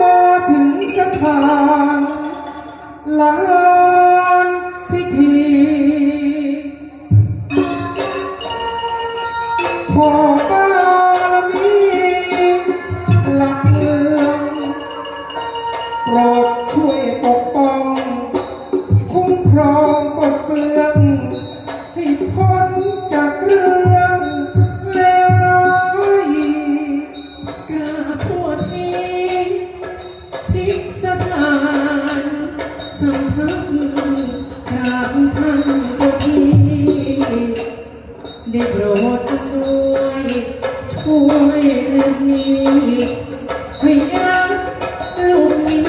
มาถึงสถานลานพิธีขอบารมีหลักเมืองโปรด ทั่วที่ทิศสถานสำทักกราบท่านเจ้าที่ได้โปรดอำนวยช่วยเรื่องนี้ให้ยังลูกนี้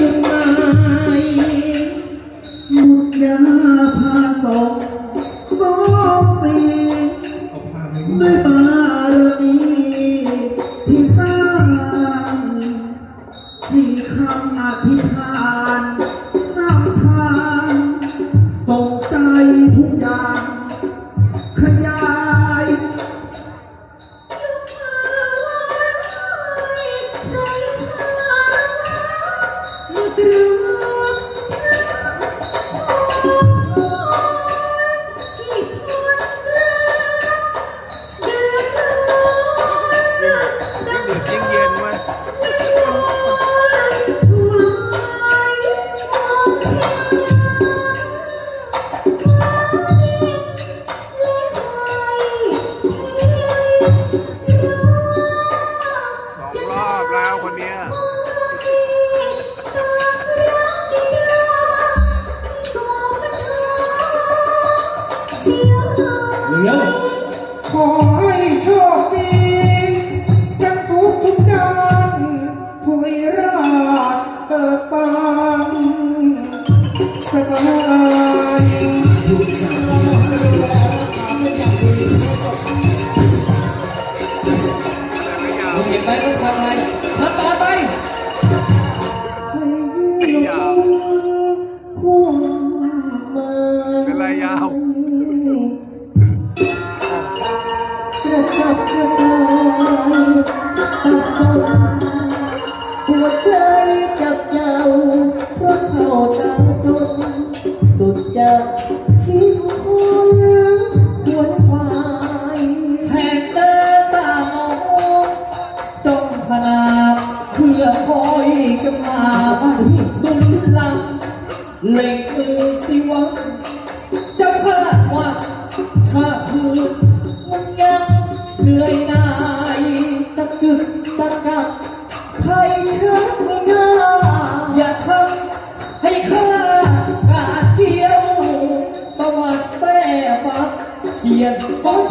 จงหมายมุกยาพาสองสองสี่เอาพาไปด้วยบา มีคำอธิษฐานนำทางส่งใจทุกอย่าง ขยายใจเธอหลุดเรือ สองรอบแล้วคนเนี้ยเดี๋ยว ไม่ยาวเห็นไหมต้องทำอะไรทำต่อไปใครยืนลงพุ่งมาเป็นไรยาวกระสับกระส่ายสับสนหัวใจ อคอยกำลาบ้านที่ดุลลังเล่งมือสิวังจะพลาดว่าถ้าคือมันยังเหนื่อยหน่ายตะกึกตะกักใครเชื่อไม่กล้าอย่าทำให้ข้ากาดเกี่ยวตะวัดแส่ฟักเขียนฟ้อง